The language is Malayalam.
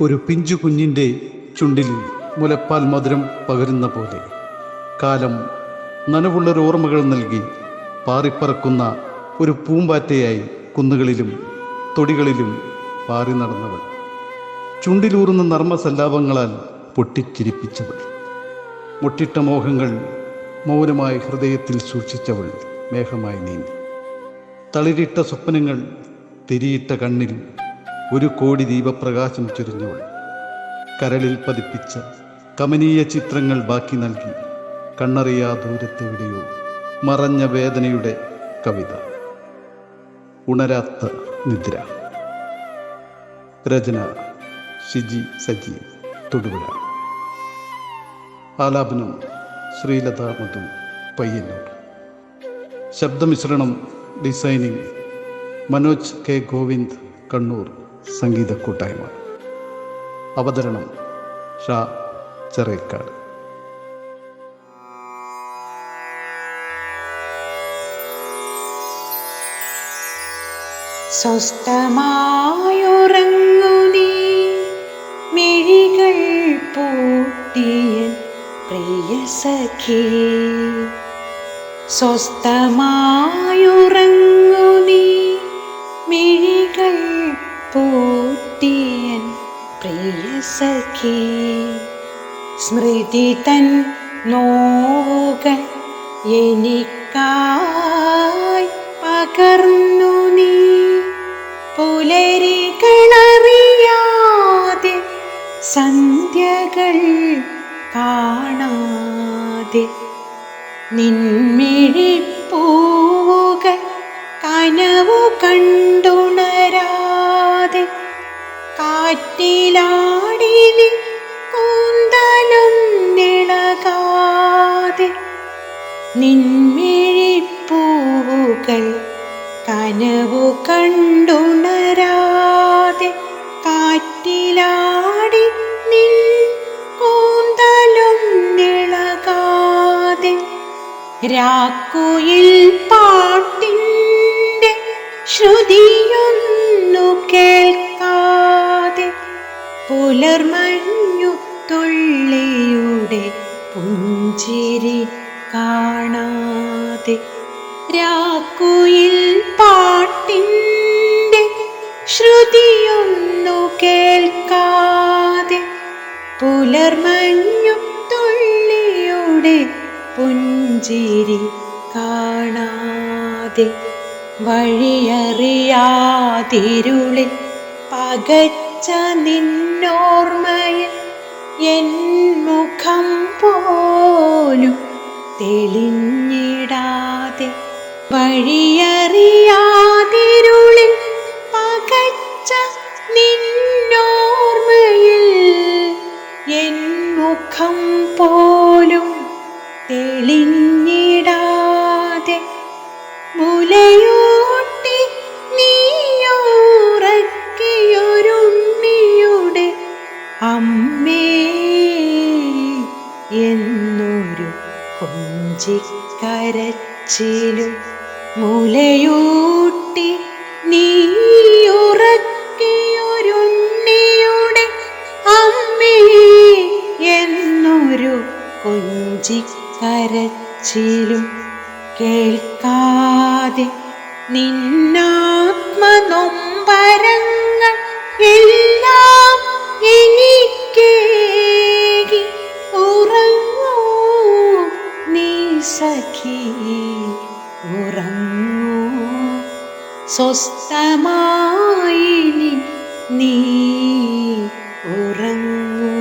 ഒരു പിഞ്ചു കുഞ്ഞിന്റെ ചുണ്ടിൽ മുലപ്പാൽ മധുരം പകരുന്ന പോലെ. കാലം നനവുള്ളൊരു ഓർമ്മകൾ നൽകി പാറിപ്പറക്കുന്ന ഒരു പൂമ്പാറ്റയായി കുന്നുകളിലും തൊടികളിലും പാറി നടന്നവൾ. ചുണ്ടിലൂറുന്ന നർമ്മസല്ലാപങ്ങളാൽ പൊട്ടിച്ചിരിപ്പിച്ചവൾ. മുട്ടിട്ട മോഹങ്ങൾ മൗനമായി ഹൃദയത്തിൽ സൂക്ഷിച്ചവൾ മേഘമായി നീന്തി. തളിരിട്ട സ്വപ്നങ്ങൾ തിരിയിട്ട കണ്ണിൽ ഒരു കോടി ദീപപ്രകാശം ചൊരിഞ്ഞവൾ. കരളിൽ പതിപ്പിച്ച കമനീയ ചിത്രങ്ങൾ ബാക്കി നൽകി. കണ്ണറിയാ ദൂരത്തെവിടെയോ മറഞ്ഞ വേദനയുടെ കവിത. ഉണരാത്ത നിദ്ര. രചന ഷിജി സജി തൊടുപുഴ. ആലാപനം ശ്രീലത മധു പയ്യന്നൂർ. ശബ്ദമിശ്രണം ഡിസൈനിങ് മനോജ് കെ ഗോവിന്ദ് കണ്ണൂർ. സംഗീത കൂട്ടായ്മ അവതരണം ഷാ ചെറേക്കാട് സ്വസ്ഥമായുറങ്ങു നീ മിഴികൾ പൂട്ടിയ പ്രിയ സഖി. സ്വസ്ഥമായുറങ്ങു പൂട്ടിയ പ്രിയ സഖി. സ്മൃതി തൻ നോവുകൾ എനിക്കായി പകർന്നു നീ. പുലരികളറിയാതെ സന്ധ്യകൾ കാണാതെ നിൻമിഴിപ്പൂവുകൾ കനവു കണ്ടുണരാതെ കാറ്റിലാടി നിൻ കൂന്തലും നിളകാതെ നിൻമിഴിപ്പൂവുകൾ കനവു കണ്ടുണരാതെ കാറ്റിലാടി നിൻ കൂന്തലും നിളകാതെ രാക്കുയിൽ പാട്ടിന്റെ ശ്രുതിയൊന്നു പുലർമഞ്ഞു തുള്ളിയുടെ പുഞ്ചിരി കാണാതെ രാക്കുയിൽ പാട്ടിന്റെ ശ്രുതിയൊന്നു കേൾക്കാതെ പുലർമഞ്ഞു തുള്ളിയുടെ പുഞ്ചിരി കാണാതെ വഴിയറിയാതിരുളിൽ പകച്ച നിന്നോർമ്മയിൽ എൻ മുഖം പോലും തെളിഞ്ഞിടാതെ വഴിയറിയാതിരുളിൽ പകച്ച നിന്നോർമ്മയിൽ എൻ മുഖം പോലും തെളിഞ്ഞിടാതെ മുലയൂട്ടി കൊഞ്ചിക്കരച്ചിലും മുലയൂട്ടി നീയുറക്കിയൊരുണ്ണിയുടെ അമ്മേ എന്നൊരു കൊഞ്ചിക്കരച്ചിലും കേൾക്കാതെ നിന്നാത്മനൊമ്പരങ്ങൾ सखी उरङ्गो स्वस्तमायिनि नी उरङ्गो